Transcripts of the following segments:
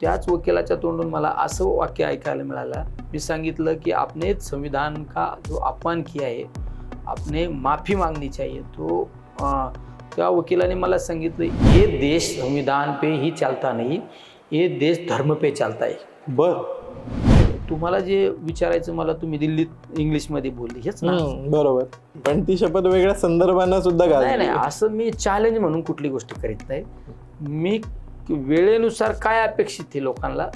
त्याच वकिलाच्या तोंडून मला असं वाक्य ऐकायला मिळालं. मी सांगितलं की आपने संविधान का जो अपमान किया है आपने माफी मागनी चाहिए. तो अं, त्या वकिलाने मला सांगितलं ये देश संविधान पे ही चालता नहीं ये देश धर्म पे चालता है. बर. तुम्हाला जे विचारायचं मला तुम्ही दिल्लीत इंग्लिशमध्ये बोलले हेच ना. बरोबर. पण ती शपथ वेगळ्या संदर्भांना सुद्धा नाही असं मी चॅलेंज म्हणून कुठली गोष्ट करीत नाही. मी की वेळेनुसार काय अपेक्षित आहे लोकांना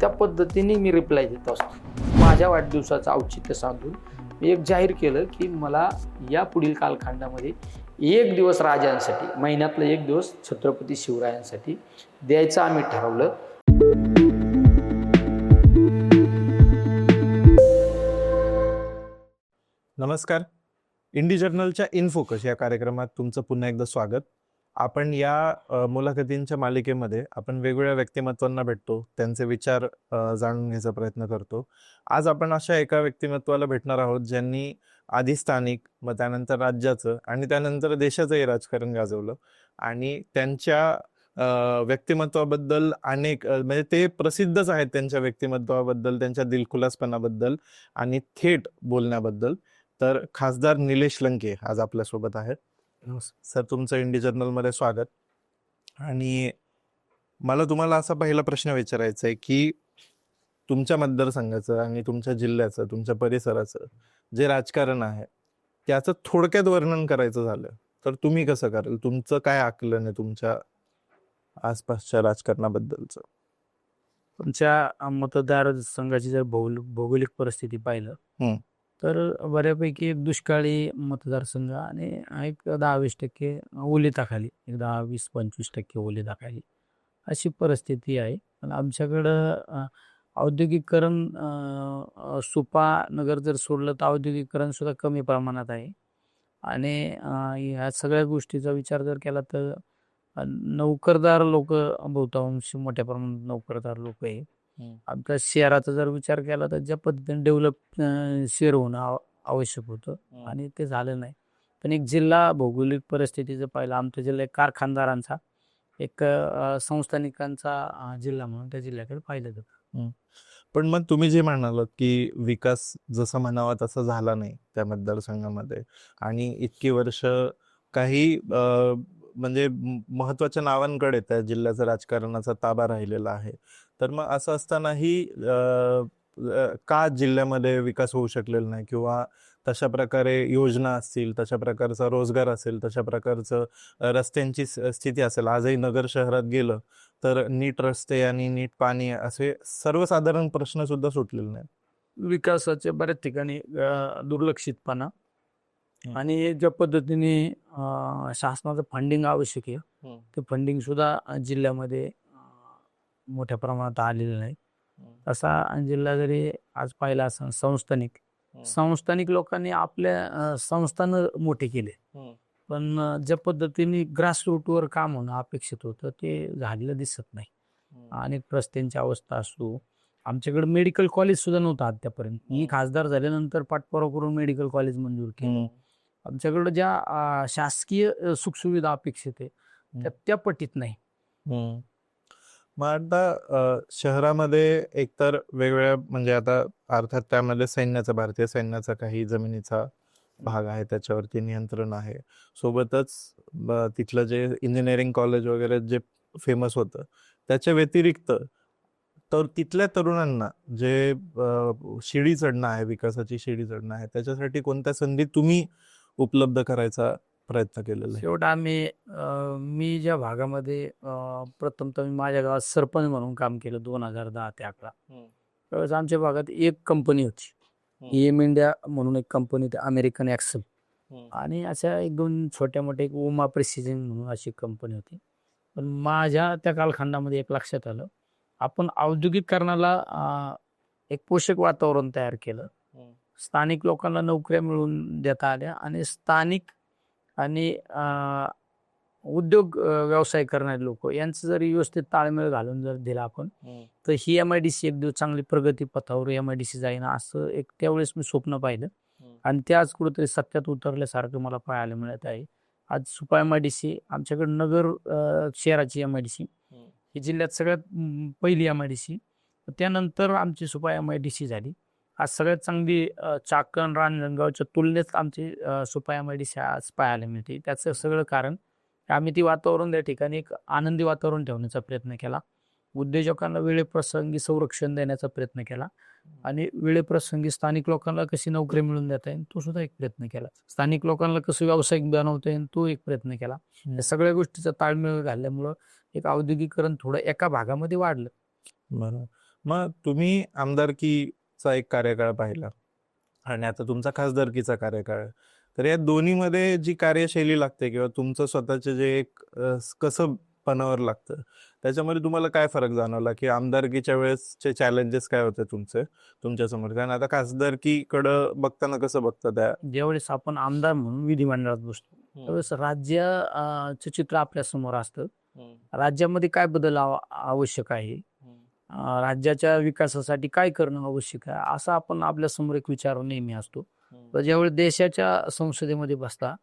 त्या पद्धतीने मी रिप्लाय देत असतो. माझ्या वाढदिवसाचं औचित्य साधून मी एक जाहीर केलं की मला या पुढील कालखंडामध्ये एक दिवस राजांसाठी महिन्यातला एक दिवस छत्रपती शिवरायांसाठी द्यायचं आम्ही ठरवलं. नमस्कार. इंडी जर्नलच्या इन फोकस या कार्यक्रमात तुमचं पुन्हा एकदा स्वागत. आपण या मुलाखतींच्या मालिकेमध्ये आपण वेगवेगळ्या व्यक्तिमत्वांना भेटतो त्यांचे विचार जाणून घ्यायचा प्रयत्न करतो. आज आपण अशा एका व्यक्तिमत्वाला भेटणार आहोत ज्यांनी आधी स्थानिक मग त्यानंतर राज्याचं आणि त्यानंतर देशाचंही राजकारण गाजवलं आणि त्यांच्या व्यक्तिमत्वाबद्दल अनेक म्हणजे ते प्रसिद्धच आहेत त्यांच्या व्यक्तिमत्वाबद्दल त्यांच्या दिलखुलासपणाबद्दल आणि थेट बोलण्याबद्दल. तर खासदार निलेश लंके आज आपल्यासोबत आहेत. सर तुमचं इंडी जर्नलमध्ये स्वागत. आणि मला तुम्हाला असा पहिला प्रश्न विचारायचा आहे की तुमच्या मतदारसंघाचं आणि तुमच्या जिल्ह्याचं तुमच्या परिसराचं जे राजकारण आहे त्याचं थोडक्यात वर्णन करायचं झालं तर तुम्ही कसं कराल? तुमचं काय आकलन आहे तुमच्या आसपासच्या राजकारणाबद्दलचं? आमच्या मतदार संघाची जर भौल भौगोलिक परिस्थिती पाहिलं. तर बऱ्यापैकी एक दुष्काळी मतदारसंघ आणि एक दहा वीस टक्के ओलिताखाली एक दहा वीस पंचवीस टक्के ओलिताखाली अशी परिस्थिती आहे. पण आमच्याकडं औद्योगिकरण सुपा नगर जर सोडलं तर औद्योगिकरण सुद्धा कमी प्रमाणात आहे. आणि ह्या सगळ्या गोष्टीचा विचार जर केला तर नोकरदार लोक बहुतांश मोठ्या प्रमाणात नोकरदार लोक आहे. आमच्या शहराचा जर विचार केला तर ज्या पद्धतीने डेव्हलप शहर होणं आव- आवश्यक होतं आणि ते झालं नाही. पण एक जिल्हा भौगोलिक परिस्थितीचं पाहिलं आमचा जिल्हा एक कारखानदारांचा एक संस्थानिकांचा जिल्हा म्हणून त्या जिल्ह्याकडे पाहिलं जातं. पण मग तुम्ही जे म्हणालात की विकास जसा म्हणावा तसा झाला नाही त्या मतदारसंघामध्ये आणि इतकी वर्ष काही म्हणजे महत्त्वाच्या नावांकडे त्या जिल्ह्याचा राजकारणाचा ताबा राहिलेला आहे. तर मग असं असतानाही का जिल्ह्यामध्ये विकास होऊ शकलेला नाही किंवा तशा प्रकारे योजना असतील तशा प्रकारचा रोजगार असेल तशा प्रकारचं रस्त्यांची स्थिती असेल आजही नगर शहरात गेलं तर नीट रस्ते आणि नीट पाणी असे सर्वसाधारण प्रश्न सुद्धा सुटलेले नाहीत विकासाचे बऱ्याच ठिकाणी दुर्लक्षितपणा. आणि ज्या पद्धतीने शासनाचं फंडिंग आवश्यक आहे. ते फंडिंग सुद्धा जिल्ह्यामध्ये मोठ्या प्रमाणात आलेलं नाही. तसा जिल्हा जरी आज पाहिला असं संस्थानिक संस्थानिक लोकांनी आपल्या संस्थानं मोठे केले. पण ज्या पद्धतीने ग्रास रूटवर काम होणं अपेक्षित होतं ते झालेलं दिसत नाही. अनेक रस्त्यांची अवस्था असो आमच्याकडे मेडिकल कॉलेज सुद्धा नव्हतं आतापर्यंत मी. खासदार झाल्यानंतर पाठपुरावा करून मेडिकल कॉलेज मंजूर केलं. आमच्याकडे ज्या शासकीय सुखसुविधा अपेक्षित आहे त्या पटीत नाही. मग आता शहरामध्ये एकतर वेगवेगळ्या म्हणजे आता अर्थात त्यामध्ये सैन्याचा भारतीय सैन्याचा काही जमिनीचा भाग आहे त्याच्यावरती नियंत्रण आहे. सोबतच ब- तिथलं जे इंजिनिअरिंग कॉलेज वगैरे जे फेमस होतं त्याच्या व्यतिरिक्त तर तिथल्या तरुणांना जे शिडी चढणं आहे विकासाची शिडी चढणं आहे त्याच्यासाठी कोणत्या संधी तुम्ही उपलब्ध करायचा प्रयत्न केलेला. आहे शेवट आम्ही अ, मी ज्या भागामध्ये अ, प्रथमतः मी माझ्या गावात सरपंच म्हणून काम केलं दोन हजार दहा ते अकरा. त्यावेळेस आमच्या भागात एक कंपनी होती. एम इंडिया म्हणून एक कंपनी होती अमेरिकन ॲक्सेल आणि अशा एक दोन छोट्या मोठ्या एक उमा प्रिसिजन म्हणून अशी कंपनी होती. पण माझ्या त्या कालखंडामध्ये एक लक्षात आलं आपण औद्योगिकरणाला अ, एक पोषक वातावरण तयार केलं. स्थानिक लोकांना नोकऱ्या मिळवून देता आल्या आणि स्थानिक आणि उद्योग व्यवसाय करणारे लोक यांचं जर व्यवस्थित ताळमेळ घालून जर दिला आपण तर ही एम आय डी सी एक दिवस चांगली प्रगती पथावर एम आय डी सी जाईन असं एक त्यावेळेस मी स्वप्न पाहिलं. आणि ते आज कुठेतरी सत्यात उतरल्यासारखं मला पाहायला मिळत आहे. आज Supa M I D C आमच्याकडे नगर शहराची एम आय डी सी ही जिल्ह्यात सगळ्यात पहिली एम आय डी सी त्यानंतर आमची Supa M I D C झाली. आज सगळ्यात चांगली चाकण रांजणगावच्या तुलनेत आमची अ, Supa M I D C आज पाहायला मिळते. त्याचं सगळं कारण आम्ही ती वातावरण त्या ठिकाणी एक आनंदी वातावरण ठेवण्याचा प्रयत्न केला. उद्योजकांना वेळेप्रसंगी संरक्षण देण्याचा प्रयत्न केला आणि वेळेप्रसंगी स्थानिक लोकांना कशी नोकरी मिळवून देता येईल तो सुद्धा एक प्रयत्न केला. स्थानिक लोकांना कसं व्यावसायिक बनवता येईल तो एक प्रयत्न केला. या सगळ्या गोष्टीचा ताळमेळ घातल्यामुळं एक औद्योगिकरण थोडं एका भागामध्ये वाढलं. बरोबर मग तुम्ही आमदारकीचा एक कार्यकाळ पाहिला. आणि आता तुमचा खासदारकीचा कार्यकाळ. तर या दोन्हीमध्ये जी कार्यशैली लागते किंवा तुमचं स्वतःचे जे एक कसं पणावर लागतं त्याच्यामध्ये तुम्हाला काय फरक जाणवला? की आमदारकीच्या वेळेसचे चॅलेंजेस काय होते तुमचे तुमच्यासमोर कारण आता खासदारकीकडं बघताना कसं बघता त्या? ज्यावेळेस आपण आमदार म्हणून विधिमंडळात बसतो त्यावेळेस राज्याचं चित्र आपल्यासमोर असतं. राज्यामध्ये काय बदल आव- आवश्यक आहे? राज्याच्या विकासासाठी काय करणं आवश्यक आहे असा आपण आपल्यासमोर एक विचार नेहमी असतो. तर ज्यावेळेस देशाच्या संसदेमध्ये बसता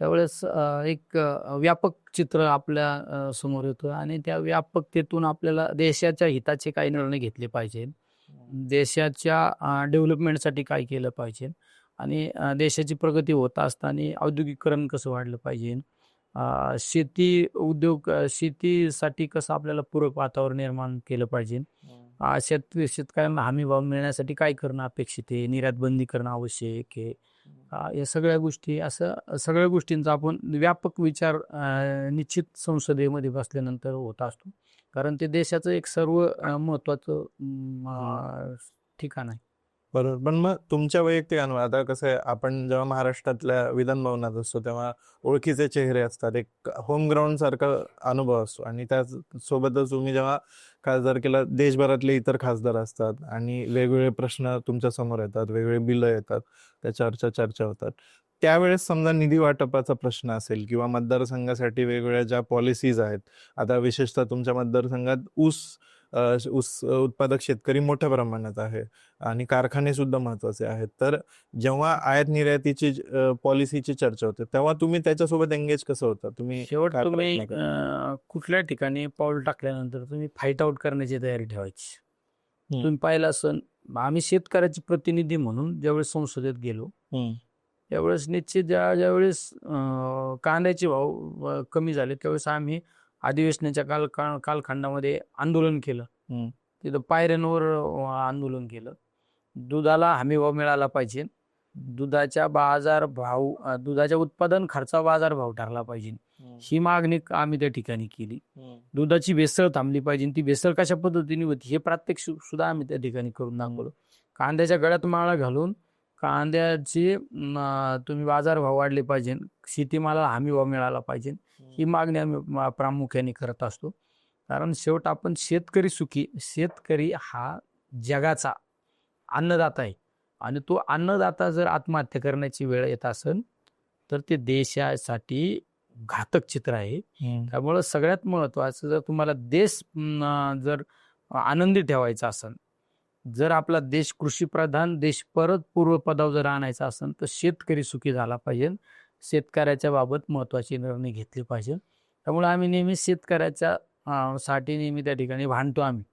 त्यावेळेस एक व्यापक चित्र आपल्यासमोर येतं आणि त्या व्यापकतेतून आपल्याला देशाच्या हिताचे काही निर्णय घेतले पाहिजे. देशाच्या डेव्हलपमेंटसाठी काय केलं पाहिजे आणि देशाची प्रगती होत असताना औद्योगिकरण कसं वाढलं पाहिजे. शेती उद्योग शेतीसाठी कसं आपल्याला पूरक वातावरण निर्माण केलं पाहिजे? शेत शेतकऱ्यांना हमी भाव मिळण्यासाठी काय करणं अपेक्षित आहे? निर्यात बंदी करणं आवश्यक आहे. या सगळ्या गोष्टी असं सगळ्या गोष्टींचा आपण व्यापक विचार निश्चित संसदेमध्ये बसल्यानंतर होत असतो. कारण ते देशाचं एक सर्व महत्वाचं ठिकाण आहे. बरोबर. पण मग तुमच्या वैयक्तिक अनुभव आता कसं आहे आपण जेव्हा महाराष्ट्रातल्या विधानभवनात असतो तेव्हा ओळखीचे चेहरे असतात. एक होम ग्राउंड सारखा अनुभव असतो. आणि त्याच सोबतच तुम्ही जेव्हा खासदार केला देशभरातले इतर खासदार असतात. आणि वेगवेगळे प्रश्न तुमच्यासमोर येतात वेगवेगळे बिलं येतात त्या चर्चा चर्चा होतात. त्यावेळेस समजा निधी वाटपाचा प्रश्न असेल किंवा मतदारसंघासाठी वेगवेगळ्या ज्या पॉलिसीज आहेत आता विशेषतः तुमच्या मतदारसंघात ऊस ऊस उत्पादक शेतकरी मोठ्या प्रमाणात आहे आणि कारखाने सुद्धा महत्त्वाचे आहेत तर जेव्हा आयात निर्यातीची पॉलिसीची चर्चा होते तेव्हा तुम्ही त्याच्यासोबत एंगेज कसं होता तुम्ही शेवट तुम्ही कुठल्या ठिकाणी पाऊल टाकल्यानंतर तुम्ही फाईट आउट करण्याची तयारी ठेवायची. तुम्ही पाहिलं असन आम्ही शेतकऱ्याचे प्रतिनिधी म्हणून ज्यावेळेस संसदेत गेलो. त्यावेळेस निश्चित ज्या ज्यावेळेस कांद्याचे भाव कमी झाले त्यावेळेस आम्ही अधिवेशनाच्या काल कालखंडामध्ये आंदोलन केलं. तिथं पायऱ्यांवर आंदोलन केलं. दुधाला हमी भाव मिळाला पाहिजे. दुधाच्या बाजार भाव दुधाच्या उत्पादन खर्चा बाजार भाव ठरला पाहिजे. ही मागणी आम्ही त्या ठिकाणी केली. दुधाची भेसळ थांबली पाहिजे ती भेसळ कशा पद्धतीने होती हे प्रात्यक्षिक सुद्धा आम्ही त्या ठिकाणी करून दाखवलं. कांद्याच्या गळ्यात माळा घालून कांद्याचे तुम्ही बाजार भाव वाढले पाहिजे. शेतीमालाला हमी भाव मिळाला पाहिजे. ही मागणी आम्ही प्रामुख्याने करत असतो. कारण शेवट आपण शेतकरी सुखी शेतकरी हा जगाचा अन्नदाता आहे. आणि तो अन्नदाता जर आत्महत्या करण्याची वेळ येत असेल तर ते देशासाठी घातक चित्र आहे. त्यामुळं सगळ्यात महत्वाचं जर तुम्हाला देश जर आनंदी ठेवायचा असेल जर आपला देश कृषीप्रधान देश परत पूर्वपदावर जर आणायचा असेल तर शेतकरी सुखी झाला पाहिजे. शेतकऱ्याच्या बाबत महत्त्वाचे निर्णय घेतले पाहिजे. त्यामुळे आम्ही नेहमी शेतकऱ्याच्या साठी नेहमी त्या ठिकाणी भांडतो आम्ही.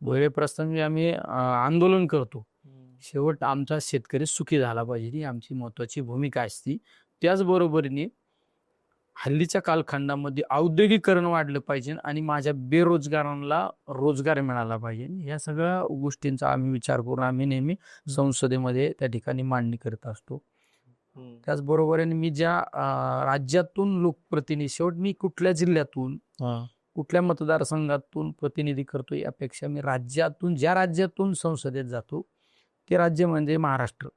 वेळेप्रसंगी आम्ही आंदोलन करतो. शेवट आमचा शेतकरी सुखी झाला पाहिजे ही आमची महत्वाची भूमिका असते. त्याचबरोबरीने हल्लीच्या कालखंडामध्ये औद्योगिकरण वाढलं पाहिजे आणि माझ्या बेरोजगारांना रोजगार मिळाला पाहिजे. या सगळ्या गोष्टींचा आम्ही विचार करून आम्ही नेहमी संसदेमध्ये त्या ठिकाणी मांडणी करत असतो. त्याचबरोबरीने मी ज्या राज्यातून लोकप्रतिनिधी शेवट मी कुठल्या जिल्ह्यातून. कुठल्या मतदारसंघातून प्रतिनिधी करतो यापेक्षा मी राज्यातून ज्या राज्यातून संसदेत जातो ते राज्य म्हणजे महाराष्ट्र.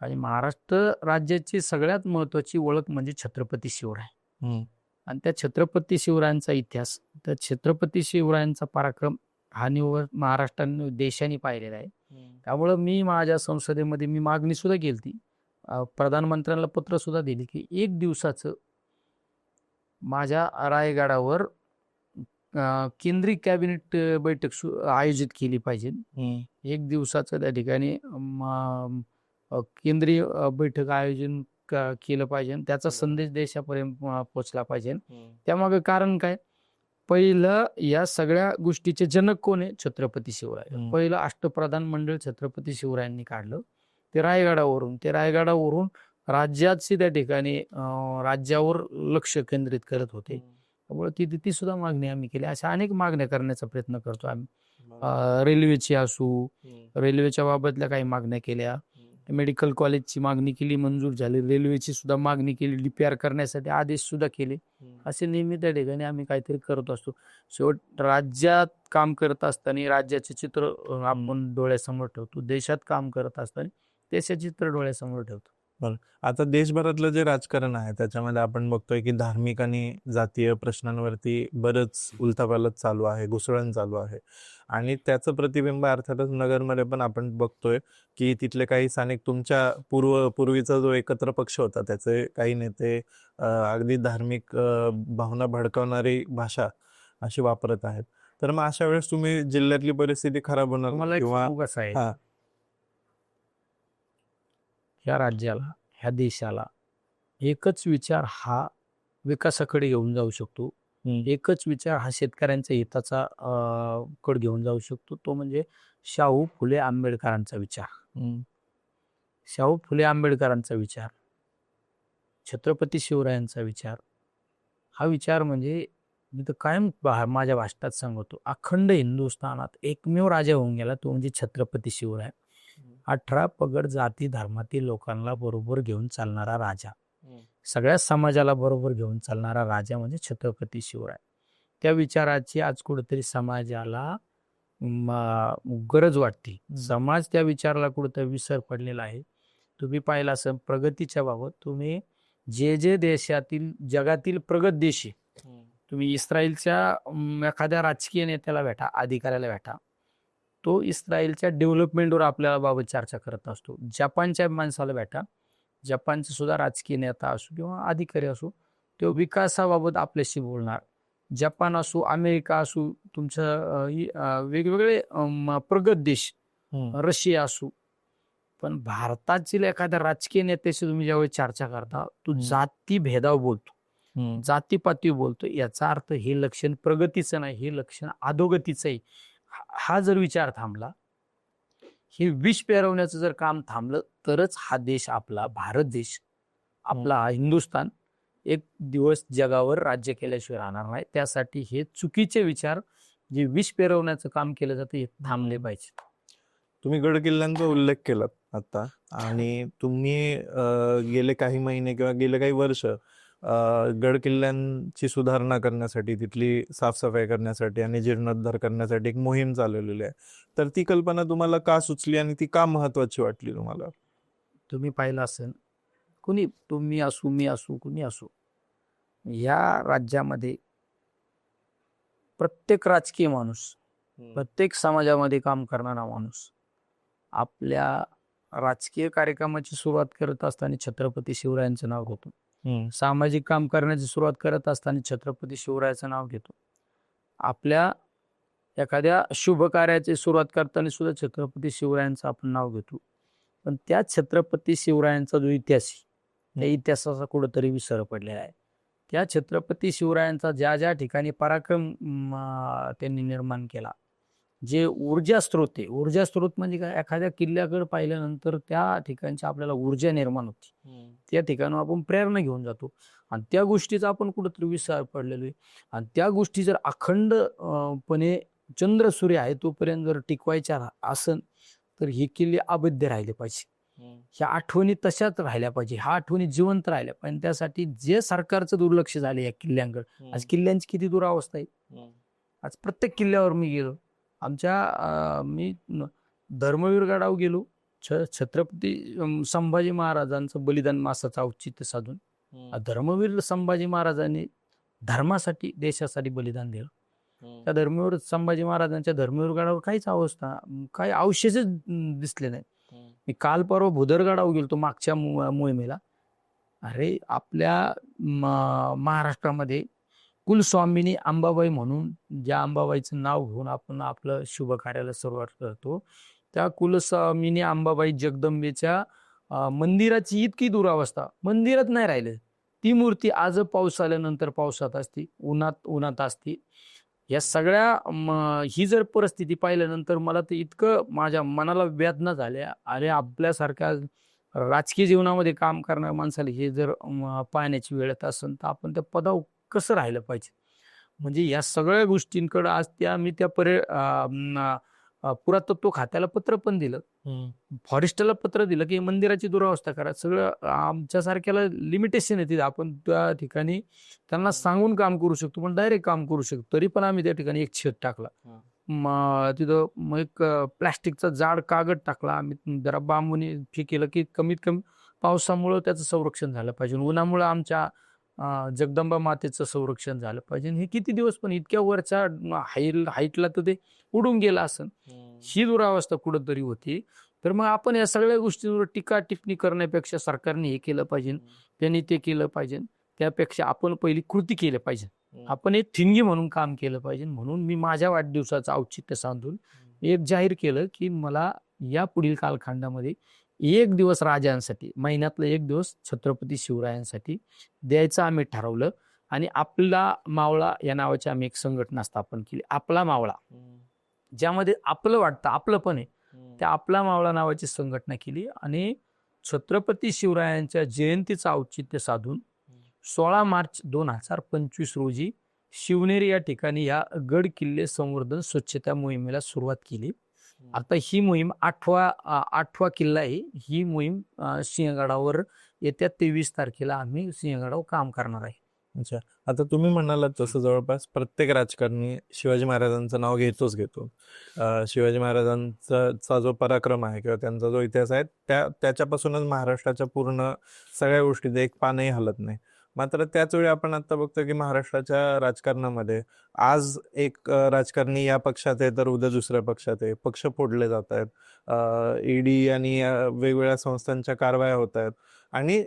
आणि महाराष्ट्र राज्याची सगळ्यात महत्वाची ओळख म्हणजे छत्रपती शिवराय. आणि त्या छत्रपती शिवरायांचा इतिहास तर छत्रपती शिवरायांचा पराक्रम हा निव्वळ महाराष्ट्राने देशाने पाहिलेला आहे. त्यामुळं मी माझ्या संसदेमध्ये मी मागणी सुद्धा केली प्रधानमंत्र्यांना पत्र सुद्धा दिले की एक दिवसाचं माझ्या रायगडावर केंद्रीय कॅबिनेट बैठक सु- आयोजित केली पाहिजे. एक दिवसाचं त्या ठिकाणी केंद्रीय बैठक आयोजन केलं पाहिजे त्याचा संदेश देशापर्यंत पोचला पाहिजे. त्यामागे कारण काय? पहिलं या सगळ्या गोष्टीचे जनक कोण आहे? छत्रपती शिवराय. पहिलं अष्टप्रधान मंडळ छत्रपती शिवरायांनी काढलं. ते रायगडावरून ते रायगडावरून राज्याची त्या ठिकाणी राज्यावर लक्ष केंद्रित करत होते. त्यामुळे ती ती सुद्धा मागणी आम्ही केली. अशा अनेक मागण्या करण्याचा प्रयत्न करतो आम्ही. रेल्वेची असू रेल्वेच्या बाबतल्या काही मागण्या केल्या. मेडिकल कॉलेजची मागणी केली मंजूर झाली. रेल्वेची सुद्धा मागणी केली डीपीआर करण्यासाठी आदेश सुद्धा केले. असे नेहमी त्या ठिकाणी आम्ही काहीतरी करत असतो. शेवट राज्यात काम करत असताना राज्याचे चित्र आपण डोळ्यासमोर ठेवतो. देशात काम करत असताना देशाचे चित्र डोळ्यासमोर ठेवतो. आता देशभरातलं जे राजकारण आहे त्याच्यामध्ये आपण बघतोय की धार्मिक आणि जातीय प्रश्नांवरती बरंच उलथापालथ चालू आहे घुसळण चालू आहे. आणि त्याचं प्रतिबिंब अर्थातच नगरमध्ये पण आपण बघतोय की तिथले काही स्थानिक तुमच्या पूर्व पूर्वीचा जो एकत्र पक्ष होता त्याचे काही नेते अगदी धार्मिक भावना भडकवणारी भाषा अशी वापरत आहेत. तर मग अशा वेळेस तुम्ही जिल्ह्यातली परिस्थिती खराब होणार किंवा ह्या राज्याला ह्या देशाला एकच विचार हा विकासाकडे घेऊन जाऊ शकतो. एकच विचार हा शेतकऱ्यांच्या हिताचा कड घेऊन जाऊ शकतो तो म्हणजे शाहू फुले आंबेडकरांचा विचार. शाहू फुले आंबेडकरांचा विचार छत्रपती शिवरायांचा विचार हा विचार म्हणजे मी तर कायम माझ्या भाषणात सांगतो अखंड हिंदुस्थानात एकमेव राजा होऊन गेला तो म्हणजे छत्रपती शिवराय अठरा पगड जाती धर्मातील लोकांना बरोबर घेऊन चालणारा राजा. सगळ्या समाजाला बरोबर घेऊन चालणारा राजा म्हणजे छत्रपती शिवराय. त्या विचाराची आज कुठेतरी समाजाला गरज वाटते. समाज त्या विचाराला कुठेतरी विसर पडलेला आहे. तुम्ही पाहिला असं प्रगतीच्या बाबत तुम्ही जे जे देशातील जगातील प्रगत देश तुम्ही इस्रायलच्या एखाद्या राजकीय नेत्याला भेटा अधिकाऱ्याला भेटा. तो इस्रायलच्या डेव्हलपमेंटवर आपल्याला बाबत चर्चा करत असतो जपानच्या माणसाला भेटा जपानचा सुद्धा राजकीय नेता असो किंवा अधिकारी असो तो विकासाबाबत आपल्याशी बोलणार जपान असो अमेरिका असो तुमचं अं, इ- अं, वेगवेगळे प्रगत देश. रशिया असो पण भारतातील एखाद्या राजकीय नेत्याशी तुम्ही ज्यावेळी चर्चा करता तो. जाती भेदाव बोलतो. जातीपाती बोलतो याचा अर्थ हे लक्षण प्रगतीचं नाही हे लक्षण अधोगतीचं आहे हा- जर विचार थांबला हे विष पेरवण्याचं जर काम थांबलं तरच हा देश आपला भारत देश आपला हा हिंदुस्थान एक दिवस जगावर राज्य केल्याशिवाय राहणार नाही. त्यासाठी हे चुकीचे विचार जे विष पेरवण्याचं काम केलं जातं हे थांबले पाहिजे तुम्ही गड किल्ल्यांचा उल्लेख केलात आता आणि तुम्ही गेले काही महिने किंवा गेले काही वर्ष गड किल्ल्यांची सुधारणा करण्यासाठी तिथली साफसफाई करण्यासाठी आणि जीर्णोद्धार करण्यासाठी एक मोहीम चालवलेली आहे. तर ती कल्पना तुम्हाला का सुचली आणि ती का महत्वाची वाटली तुम्हाला? तुम्ही पाहिलं असेल कुणी तुम्ही असू मी असू कुणी असू या राज्यामध्ये प्रत्येक राजकीय माणूस प्रत्येक समाजामध्ये काम करणारा माणूस आपल्या राजकीय कार्यक्रमाची सुरुवात करत असताना छत्रपती शिवरायांचं नाव हम्म. सामाजिक काम करण्याची सुरुवात करत असताना छत्रपती शिवरायाचं नाव घेतो. आपल्या एखाद्या शुभ कार्याची सुरुवात करताना सुद्धा छत्रपती शिवरायांचं आपण नाव घेतो. पण त्या छत्रपती शिवरायांचा जो इतिहास त्या इतिहासाचा कुठंतरी विसर पडलेला आहे. त्या छत्रपती शिवरायांचा ज्या ज्या ठिकाणी पराक्रम त्यांनी निर्माण केला जे ऊर्जा स्रोत आहे ऊर्जा स्रोत म्हणजे काय? एखाद्या किल्ल्याकडे पाहिल्यानंतर त्या ठिकाणची आपल्याला ऊर्जा निर्माण होती. त्या ठिकाणी आपण प्रेरणा घेऊन जातो. आणि त्या गोष्टीचा आपण कुठंतरी विसर पडलेलो आहे. आणि त्या गोष्टी जर अखंड अं, पणे चंद्र सूर्य आहे तोपर्यंत जर टिकवायच्या असन तर हे किल्ले अबद्ध राहिले पाहिजे. ह्या आठवणी तशाच राहिल्या पाहिजे. ह्या आठवणी जिवंत राहिल्या पाहिजे. त्यासाठी जे सरकारचं दुर्लक्ष झाले या किल्ल्यांकडे आज किल्ल्यांची किती दुरावस्था आहे. आज प्रत्येक किल्ल्यावर मी गेलो. आमच्या मी धर्मवीर गडावर गेलो. छ छत्रपती संभाजी महाराजांचं बलिदान मासाचं औचित्य साधून. धर्मवीर संभाजी महाराजांनी धर्मासाठी देशासाठी बलिदान दिलं. त्या धर्मवीर संभाजी महाराजांच्या धर्मवीर गडावर काहीच अवस्था काही अवशेषच दिसले नाही मी काल परवा भुदरगडावर गेलो मागच्या मो- मोहिमेला. अरे आपल्या म- महाराष्ट्रामध्ये कुलस्वामिनी अंबाबाई म्हणून ज्या अंबाबाईचं नाव घेऊन आपण आपलं शुभ कार्याला सुरुवात करतो त्या कुलस्वामिनी अंबाबाई जगदंबेच्या मंदिराची इतकी दुरावस्था मंदिरात नाही राहिले. ती मूर्ती आज पाऊस आल्यानंतर पावसात असती उन्हात उन्हात असती. या सगळ्या ही जर परिस्थिती पाहिल्यानंतर मला तर इतकं माझ्या मनाला वेदना झाल्या. अरे आपल्यासारख्या राजकीय जीवनामध्ये काम करणाऱ्या माणसाला हे जर पाहण्याची वेळ येत असेल तर आपण त्या पदावर कसं राहिलं पाहिजे? म्हणजे या सगळ्या गोष्टींकडे आज त्या मी त्या परे अं, न, अं, पुरातत्व खात्याला पत्र पण दिलं. फॉरेस्टला पत्र दिलं की मंदिराची दुरावस्था करा. सगळं आमच्यासारख्याला लिमिटेशन येते आपण त्या ठिकाणी त्यांना सांगून काम करू शकतो पण डायरेक्ट काम करू शकतो. तरी पण आम्ही त्या ठिकाणी एक छत टाकला. म तिथं मग एक प्लॅस्टिकचा जाड कागद टाकला. आम्ही जरा बांबूने हे केलं की कमीत कमी पावसामुळं त्याचं संरक्षण झालं पाहिजे. उन्हामुळं आमच्या जगदंबा मातेचं संरक्षण झालं पाहिजे. हे किती दिवस पण इतक्या वरच्या हाईल हाईटला तर ते उडून गेलं असं ही दुरावस्था कुठंतरी होती. तर मग आपण या सगळ्या गोष्टींवर टीका टिप्पणी करण्यापेक्षा सरकारने हे केलं पाहिजे. त्यांनी ते केलं पाहिजे. त्यापेक्षा आपण पहिली कृती केली पाहिजे. आपण एक ठिणगी म्हणून काम केलं पाहिजे. म्हणून मी माझ्या वाढदिवसाचं औचित्य साधून एक जाहीर केलं की मला या पुढील कालखंडामध्ये एक दिवस राजांसाठी महिन्यातला एक दिवस छत्रपती शिवरायांसाठी द्यायचं आम्ही ठरवलं आणि आपला मावळा या नावाची आम्ही एक संघटना स्थापन केली. आपला मावळा. ज्यामध्ये आपलं वाटतं आपलं पण आहे. त्या आपला मावळा नावाची संघटना केली आणि छत्रपती शिवरायांच्या जयंतीचं औचित्य साधून सोळा मार्च दोन हजार पंचवीस रोजी शिवनेरी या ठिकाणी या गड किल्ले संवर्धन स्वच्छता मोहिमेला सुरुवात केली. आता ही मोहीम आठवा आठवा किल्ला आहे. ही मोहीम सिंहगडावर येत्या तेवीस तारखेला आम्ही सिंहगडावर काम करणार आहे. अच्छा. आता तुम्ही म्हणालात तसं जवळपास प्रत्येक राजकारणी शिवाजी महाराजांचं नाव घेतोच घेतो. शिवाजी महाराजांचा जो पराक्रम आहे किंवा त्यांचा जो इतिहास आहे त्या त्याच्यापासूनच महाराष्ट्राच्या पूर्ण सगळ्या गोष्टीत एक पानही हलत नाही. मात्र त्याच वेळी आपण आता बघतो की महाराष्ट्राच्या राजकारणामध्ये आज एक राजकारणी या पक्षात आहे तर उद्या दुसऱ्या पक्षात आहे. पक्ष फोडले जात आहेत. ईडी आणि वेगवेगळ्या संस्थांच्या कारवाया होत आहेत. आणि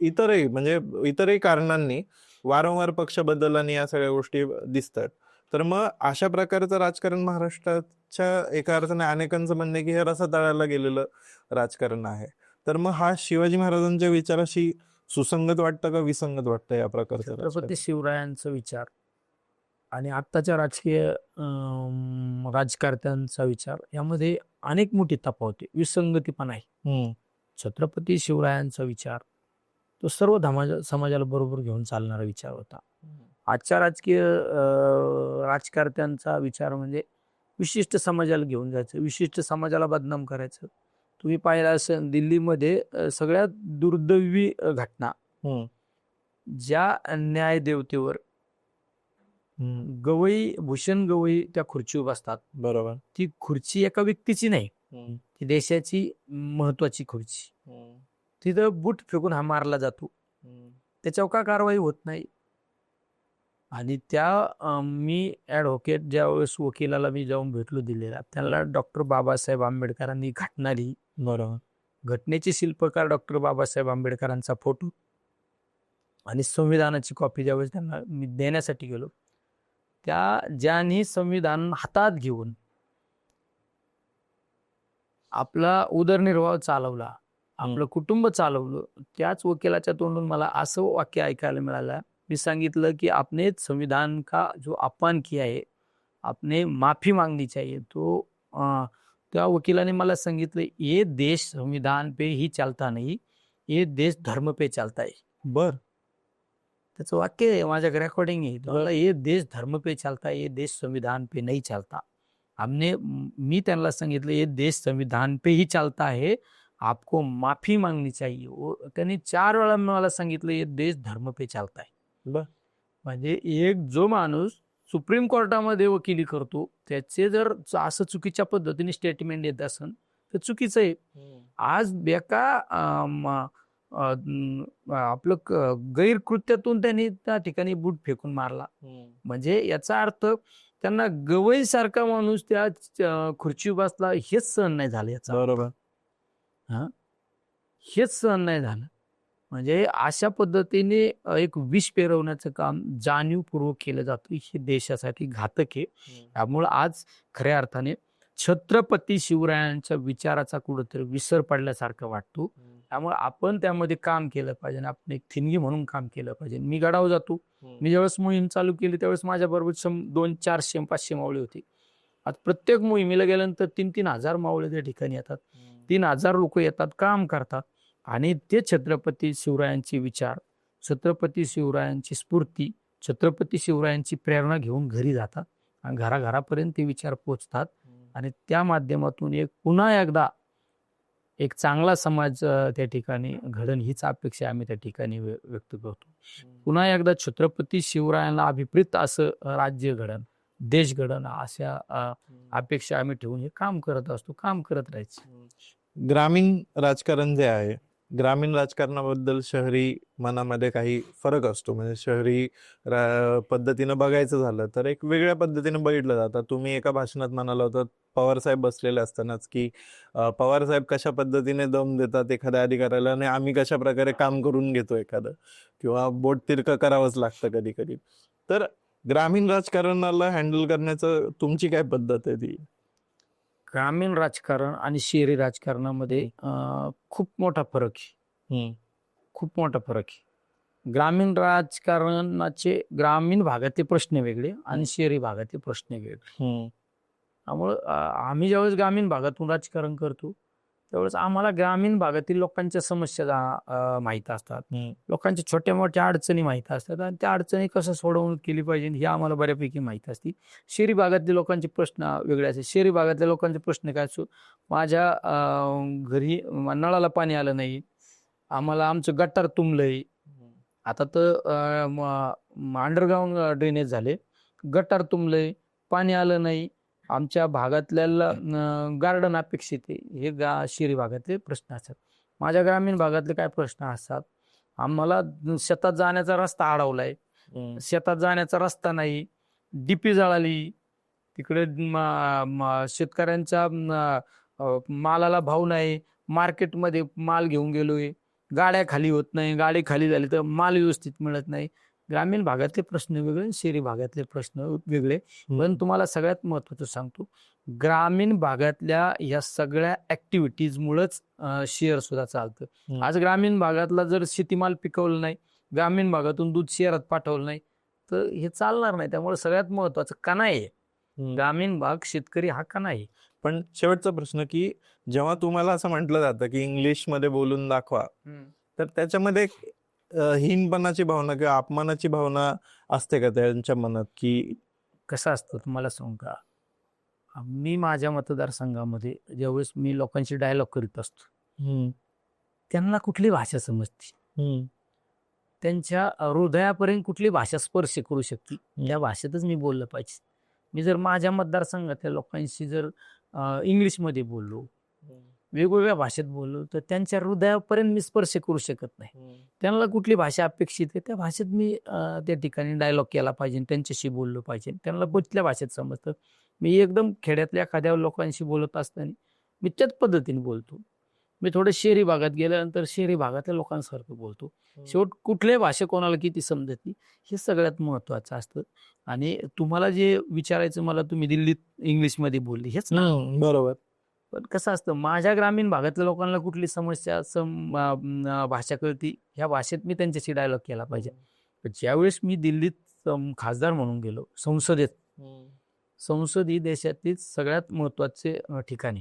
इतरही म्हणजे इतरही कारणांनी वारंवार पक्ष बदल आणि या सगळ्या गोष्टी दिसतात तर मग अशा प्रकारचं राजकारण महाराष्ट्राच्या एका अर्थाने अनेकांचं म्हणणं की हे रसातळाला गेलेलं राजकारण आहे. तर मग हा शिवाजी महाराजांच्या विचाराशी सुसंगत वाटतं का विसंगत वाटतं या प्रकारचं? छत्रपती शिवरायांचा विचार आणि आत्ताच्या राजकीय राजकारत्यांचा विचार यामध्ये अनेक मोठी तफावत विसंगती पण आहे. छत्रपती शिवरायांचा विचार तो सर्व धमाज समाजाला बरोबर घेऊन चालणारा विचार होता. आजच्या राजकीय राजकारत्यांचा विचार म्हणजे विशिष्ट समाजाला घेऊन जायचं विशिष्ट समाजाला बदनाम करायचं तुम्ही पाहिलं असेल दिल्लीमध्ये सगळ्यात दुर्दैवी घटना. ज्या न्यायदेवतेवर हम्म, गवई भूषण गवई त्या खुर्चीवर बसतात बरोबर. ती खुर्ची एका व्यक्तीची नाही. ती देशाची महत्वाची खुर्ची. तिथं बूट फेकून हा मारला जातो. त्याच्यावर का कारवाई होत नाही? आणि त्या मी ॲडव्होकेट ज्या वेळेस वकिलाला मी जाऊन भेटलो दिलेला त्याला डॉक्टर बाबासाहेब आंबेडकरांनी घटना लिही बरोबर घटनेचे शिल्पकार डॉक्टर बाबासाहेब आंबेडकरांचा फोटो आणि संविधानाची कॉपी ज्यावेळेस त्यांना मी देण्यासाठी गेलो त्या ज्यांनी संविधान हातात घेऊन आपला उदरनिर्वाह चालवला आपलं कुटुंब चालवलं त्याच वकिलाच्या तोंडून मला असं वाक्य ऐकायला मिळालं मी सांगितलं की आपने संविधान का जो अपमान किया है आपने माफी मागनी चाहिए. तो अं, त्या वकिलाने मला सांगितलं ये देश संविधान पे ही चलता नहीं ये देश धर्म पे चलता है. बर. त्याचं वाक्य आहे माझ्याकडे रेकॉर्डिंग आहे. तो म्हणला, ये देश धर्म पे चलता है ये देश संविधान पे नहीं चलता. हमने मी त्यांना सांगितलं ये देश संविधान पे ही चलता है आपको माफी मागनी चाहिए. त्यांनी चार वेळा मला सांगितलं ये देश धर्म पे चलता है. बर. म्हणजे एक जो माणूस सुप्रीम कोर्टामध्ये वकिली करतो त्याचे जर असं चुकीच्या पद्धतीने स्टेटमेंट येत असेल तर चुकीचं आहे. आज बेका आपलं गैरकृत्यातून त्यांनी त्या ठिकाणी बूट फेकून मारला. म्हणजे याचा अर्थ त्यांना गवई सारखा माणूस त्या अं, खुर्चीवर बसला हेच सहन नाही झालं याचा बरोबर. हेच सहन नाही झालं. म्हणजे अशा पद्धतीने एक विष पेरवण्याचं काम जाणीवपूर्वक केलं जातं. हे देशासाठी घातक आहे. त्यामुळं आज खऱ्या अर्थाने छत्रपती शिवरायांच्या विचाराचा कुठंतरी विसर पडल्यासारखं वाटतो. त्यामुळे आपण त्यामध्ये काम केलं पाहिजे आपण एक थिनगी म्हणून काम केलं पाहिजे. मी गडावर जातो. मी ज्यावेळेस मोहीम चालू केली त्यावेळेस माझ्याबरोबर शं दोन चारशे पाचशे मावळे होते. आता प्रत्येक मोहिमेला गेल्यानंतर तीन तीन हजार मावळे त्या ठिकाणी येतात. तीन हजार लोक येतात काम करतात. आणि ते छत्रपती शिवरायांचे विचार छत्रपती शिवरायांची स्फूर्ती छत्रपती शिवरायांची प्रेरणा घेऊन घरी जातात आणि घराघरापर्यंत ते विचार पोचतात आणि त्या माध्यमातून एक पुन्हा एकदा एक चांगला समाज त्या ठिकाणी घडण हीच अपेक्षा आम्ही त्या ठिकाणी व्य- व्यक्त करतो. पुन्हा एकदा छत्रपती शिवरायांना अभिप्रेत असं राज्य घडण देश घडण अशा अपेक्षा आम्ही ठेवून हे काम करत असतो काम करत राहायचं. ग्रामीण राजकारण जे आहे ग्रामीण राजकारणाबद्दल शहरी मनामध्ये काही फरक असतो. म्हणजे शहरी रा- पद्धतीनं बघायचं झालं तर एक वेगळ्या पद्धतीनं बघितलं जातं. तुम्ही एका भाषणात म्हणाला होता पवार साहेब बसलेले असतानाच की पवार साहेब कशा पद्धतीने दम देतात एखाद्या अधिकाऱ्याला आणि आम्ही कशा प्रकारे काम करून घेतो एखादं? किंवा बोट तिरकं करावंच लागतं कधी कधी तर ग्रामीण राजकारणाला हँडल करण्याचं तुमची काय पद्धत आहे ती? ग्रामीण राजकारण आणि शहरी राजकारणामध्ये खूप मोठा फरक आहे. खूप मोठा फरक आहे. ग्रामीण राजकारणाचे ग्रामीण भागातले प्रश्न वेगळे आणि शहरी भागातले प्रश्न वेगळे. त्यामुळं आम्ही ज्यावेळेस ग्रामीण भागातून राजकारण करतो त्यावेळेस आम्हाला ग्रामीण भागातील लोकांच्या समस्या माहीत असतात. लोकांच्या छोट्या मोठ्या अडचणी माहीत असतात आणि त्या अडचणी कसं सोडवणूक केली पाहिजे हे आम्हाला बऱ्यापैकी माहीत असते. शहरी भागातले लोकांचे प्रश्न वेगळे असते शहरी भागातल्या लोकांचे प्रश्न काय असतो माझ्या घरी नळाला पाणी आलं नाही. आम्हाला आमचं गटार तुंबलंय. आता तर अंडरग्राऊंड ड्रेनेज झाले. गटार तुंबलंय. पाणी आलं नाही. आमच्या भागातल्या गार्डन अपेक्षित आहे. हे गा शहरी भागातले प्रश्न असतात माझ्या ग्रामीण भागातले काय प्रश्न असतात? आम्हाला शेतात जाण्याचा रस्ता अडवलाय. शेतात जाण्याचा रस्ता नाही. डीपी जळाली. तिकडे शेतकऱ्यांच्या मालाला भाव नाही. मार्केटमध्ये माल घेऊन गेलोय. गाड्या खाली होत नाही. गाडी खाली झाली तर माल व्यवस्थित मिळत नाही. ग्रामीण भागातले प्रश्न वेगळे शहरी भागातले प्रश्न वेगळे. पण तुम्हाला सगळ्यात महत्वाचं सांगतो ग्रामीण भागातल्या या सगळ्या ऍक्टिव्हिटीजमुळंच शेअर सुद्धा चालतं. आज ग्रामीण भागातला जर शेतीमाल पिकवलं नाही ग्रामीण भागातून दूध शहरात पाठवलं नाही तर हे चालणार नाही. त्यामुळे सगळ्यात महत्वाचं कणा आहे ग्रामीण भाग शेतकरी हा कणा आहे पण शेवटचा प्रश्न की जेव्हा तुम्हाला असं म्हटलं जातं की इंग्लिशमध्ये बोलून दाखवा तर त्याच्यामध्ये हीनपणाची भावना किंवा अपमानाची भावना असते का त्यांच्या मनात? की कसं असतं तुम्हाला सांगू का? मी माझ्या मतदारसंघामध्ये ज्यावेळेस मी लोकांशी डायलॉग करीत असतो त्यांना कुठली भाषा समजते? त्यांच्या हृदयापर्यंत कुठली भाषा स्पर्श करू शकते? या भाषेतच मी बोललं पाहिजे. मी जर माझ्या मतदारसंघातल्या लोकांशी जर इंग्लिशमध्ये बोललो वेगवेगळ्या भाषेत बोललो तर त्यांच्या हृदयापर्यंत मी स्पर्श करू शकत नाही. त्यांना कुठली भाषा अपेक्षित आहे त्या भाषेत मी त्या ठिकाणी डायलॉग केला पाहिजे त्यांच्याशी बोललो पाहिजे. त्यांना कुठल्या भाषेत समजतं? मी एकदम खेड्यातल्या एखाद्या लोकांशी बोलत असताना मी त्याच पद्धतीने बोलतो. मी थोडं शहरी भागात गेल्यानंतर शहरी भागातल्या लोकांसारखं बोलतो. शेवट कुठल्याही भाषा कोणाला किती समजत नाही हे सगळ्यात महत्वाचं असतं. आणि तुम्हाला जे विचारायचं मला तुम्ही दिल्लीत इंग्लिशमध्ये बोलले हेच ना. बरोबर. पण कसं असतं माझ्या ग्रामीण भागातल्या लोकांना कुठली समस्या सम भाषा कळती ह्या भाषेत मी त्यांच्याशी डायलॉग केला पाहिजे. पण ज्यावेळेस मी दिल्लीत खासदार म्हणून गेलो संसदेत. संसद ही देशातील सगळ्यात महत्त्वाचे ठिकाण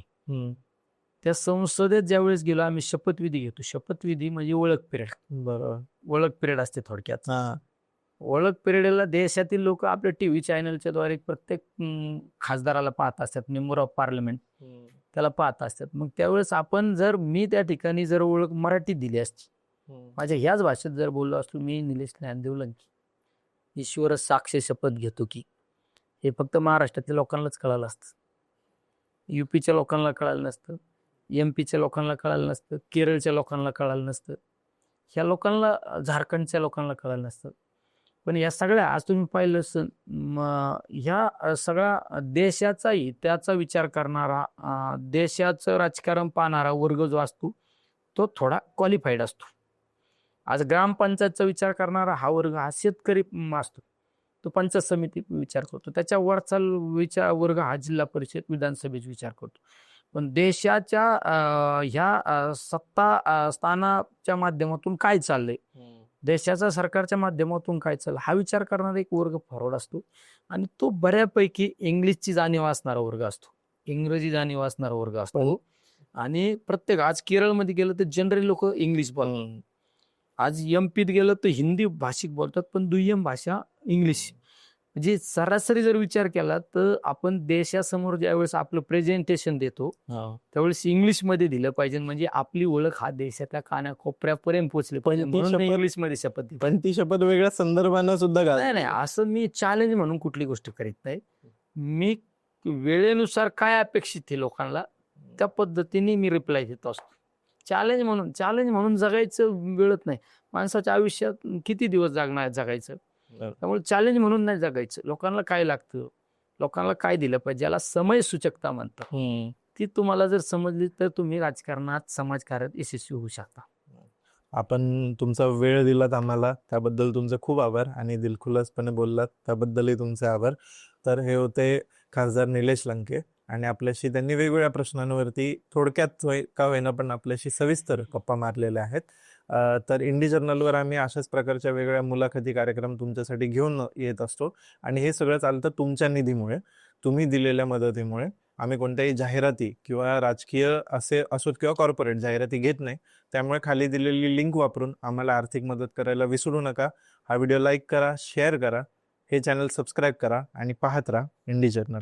त्या संसदेत ज्यावेळेस गेलो आम्ही शपथविधी घेतो. शपथविधी म्हणजे ओळख पिरियड. बरोबर. ओळख पिरियड असते थोडक्यात. ओळख पिरियडला देशातील लोक आपल्या टीव्ही चॅनलच्या द्वारे प्रत्येक खासदाराला पाहत असतात मेंबर ऑफ पार्लमेंट. त्याला पाहत असतात. मग त्यावेळेस आपण जर मी त्या ठिकाणी जर ओळख मराठीत दिली असती. माझ्या ह्याच भाषेत जर बोललो असतो मी निलेश ज्ञानदेव लंकी. ईश्वर साक्ष शपथ घेतो की. हे फक्त महाराष्ट्रातल्या लोकांनाच कळालं असतं. युपीच्या लोकांना कळालं नसतं. एम पीच्या लोकांना कळालं नसतं. केरळच्या लोकांना कळालं नसतं. ह्या लोकांना झारखंडच्या लोकांना कळालं नसतं. पण या सगळ्या आज तुम्ही पाहिलं असेल, ह्या सगळ्या देशाचाही त्याचा विचार करणारा देशाचं राजकारण पाहणारा वर्ग जो असतो तो थोडा क्वालिफाईड असतो. आज ग्रामपंचायतचा विचार करणारा हा वर्ग हा शेतकरी असतो. तो पंचायत समिती विचार करतो. त्याच्या वरचा विचार वर्ग हा जिल्हा परिषद विधानसभेचा विचार करतो. पण देशाच्या ह्या सत्ता स्थानाच्या माध्यमातून काय चाललंय? देशाच्या सरकारच्या माध्यमातून काय चाललं? हा विचार करणारा एक वर्ग फॉरवर्ड असतो. आणि तो बऱ्यापैकी इंग्लिशची जाणीव असणारा वर्ग असतो. इंग्रजी जाणीव असणारा वर्ग असतो. आणि प्रत्येक आज केरळमध्ये गेलं तर जनरली लोक इंग्लिश बोलतात. आज एम पीत गेलं तर हिंदी भाषिक बोलतात पण दुय्यम भाषा इंग्लिश. म्हणजे सरासरी जर विचार केला तर आपण देशासमोर ज्यावेळेस आपलं प्रेझेंटेशन देतो त्यावेळेस इंग्लिशमध्ये दिलं पाहिजे. म्हणजे आपली ओळख हा देशातल्या कानाकोपऱ्यापर्यंत पोहोचली पाहिजे ती म्हणून शपथ-. पण ती शपथ वेगळ्या संदर्भानं सुद्धा नाही नाही. असं मी चॅलेंज म्हणून कुठली गोष्ट करीत नाही. मी वेळेनुसार काय अपेक्षित आहे लोकांना त्या पद्धतीने मी रिप्लाय देत असतो. चॅलेंज म्हणून चॅलेंज म्हणून जगायचं वेळत नाही. माणसाच्या आयुष्यात किती दिवस जगणार जगायचं. त्यामुळे चॅलेंज म्हणून नाही जगायचं. लोकांना काय लागतं? लोकांना काय दिलं पाहिजे? ज्याला समय सूचकता म्हणतात. ती तुम्हाला जर समजली तर तुम्ही राजकारणात समाजकार्यात यशस्वी होऊ शकता. आपण तुमचा वेळ दिलात आम्हाला. त्याबद्दल तुमचे खूप आभार आणि दिलखुलासपणे बोललात. त्याबद्दलही तुमचे आभार. तर हे होते खासदार निलेश लंके आणि आपल्याशी त्यांनी वेगवेगळ्या प्रश्नांवरती थोडक्यात होय- का होईना पण आपल्याशी सविस्तर गप्पा मारलेल्या आहेत. तर इंडी जर्नलवर आम्ही अशाच प्रकारच्या वेगळ्या मुलाखती कार्यक्रम तुमच्यासाठी घेऊन येत असतो. आणि हे सगळं चालतं तुमच्या निधीमुळे तुम्ही दिलेल्या मदतीमुळे. आम्ही कोणत्याही जाहिराती किंवा राजकीय असे असोत किंवा कॉर्पोरेट जाहिराती घेत नाही. त्यामुळे खाली दिलेली लिंक वापरून आम्हाला आर्थिक मदत करायला विसरू नका. हा व्हिडिओ लाईक करा शेअर करा. हे चॅनल सबस्क्राईब करा आणि पाहत राहा इंडी जर्नल.